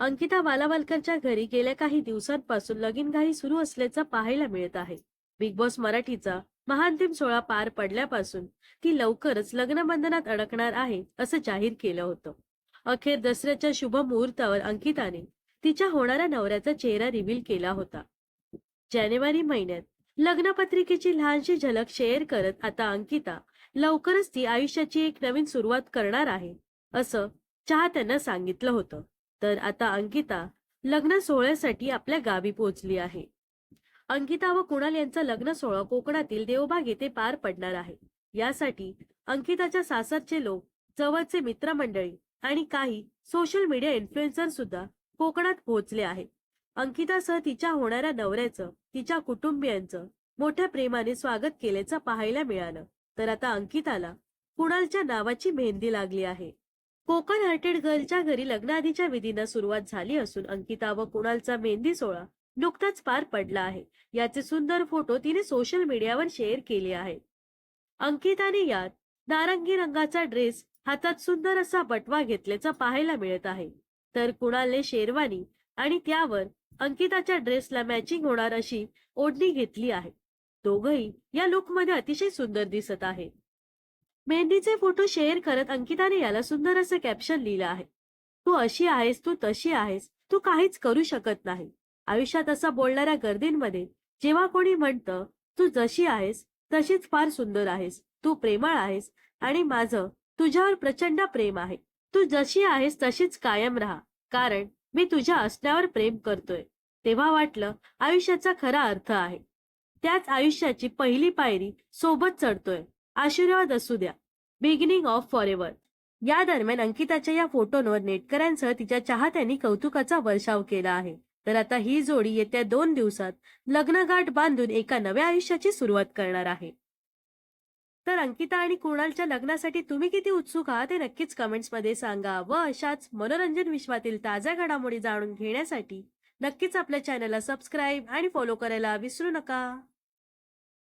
अंकिता बालावालकरच्या घरी गेल्या काही दिवसांपासून लगीनघाई सुरू असल्याचं पाहायला मिळत आहे. बिग बॉस मराठीचा महांतिम सोहळा पार पडल्यापासून ती लवकरच लग्नबंधनात अडकणार आहे असं जाहीर केलं होतं. अखेर दसऱ्याच्या शुभ मुहूर्तावर अंकिताने तिच्या होणाऱ्या नवऱ्याचा चेहरा रिव्हील केला होता. जानेवारी महिन्यात लग्नपत्रिकेची लहानशी झलक शेअर करत आता अंकिता लवकरच ती आयुष्याची एक नवीन सुरुवात करणार आहे असं चाहत्यांना सांगितलं होतं. तर आता अंकिता लग्न सोहळ्यासाठी आपल्या गावी पोहोचली आहे. अंकिता व कुणाल यांचा लग्न सोहळा कोकणातील देवबाग येथे पार पडणार आहे. यासाठी अंकिताच्या सासरचे लोक जवळचे मित्रमंडळी आणि काही सोशल मीडिया इन्फ्लुएन्सर सुद्धा कोकणात पोहोचले आहेत. अंकितासह तिच्या होणाऱ्या नवऱ्याचं तिच्या कुटुंबियांचं मोठ्या प्रेमाने स्वागत केल्याचं पाहायला मिळालं. तर आता अंकिताला कुणालच्या नावाची मेहंदी लागली आहे. कोकण हार्टेड गर्लच्या घरी लग्नाआधीच्या विधींना सुरुवात झाली असून अंकिता व कुणालचा मेहंदी सोहळा नुकताच पार पडला आहे. याचे सुंदर फोटो तिने सोशल मीडियावर शेअर केले आहे अंकिताने यात नारंगी रंगाचा ड्रेस हातात सुंदर असा बटवा घेतल्याचा पाहायला मिळत आहे. तर कुणालने शेरवानी आणि त्यावर अंकिताच्या ड्रेसला मॅचिंग होणार अशी ओढणी घेतली आहे. दोघही या लुकमध्ये अतिशय सुंदर दिसत आहेत. मेहंदीचे फोटो शेअर करत अंकिताने याला सुंदर असं कॅप्शन लिहिलं आहे. तू अशी आहेस तू तशी आहेस तू काहीच करू शकत नाही. आयुष्यात असं बोलणाऱ्या गर्दींमध्ये जेव्हा कोणी म्हणतं तू जशी आहेस तशीच फार सुंदर आहेस तू प्रेमळ आहेस आणि माझं तुझ्यावर प्रचंड प्रेम आहे. तू जशी आहेस तशीच कायम राहा. कारण मी तुझ्या असण्यावर प्रेम करतोय. तेव्हा वाटलं आयुष्याचा खरा अर्थ आहे. त्याच आयुष्याची पहिली पायरी सोबत चढतोय. आशीर्वाद असू द्या. बिगिनिंग ऑफ फॉर एव्हर या दरम्यान अंकिताच्या या फोटोंवर नेटकऱ्यांसह तिच्या चाहत्यांनी कौतुकाचा वर्षाव केला आहे. तर आता ही जोडी येत्या दोन दिवसात लग्नगाठ बांधून एका नव्या आयुष्याची सुरुवात करणार आहे. तर अंकिता आणि कुणालच्या लग्नासाठी तुम्ही किती उत्सुक आहात हे नक्कीच कमेंट्समध्ये सांगा व अशाच मनोरंजन विश्वातील ताज्या घडामोडी जाणून घेण्यासाठी नक्कीच आपल्या चॅनलला सबस्क्राईब आणि फॉलो करायला विसरू नका.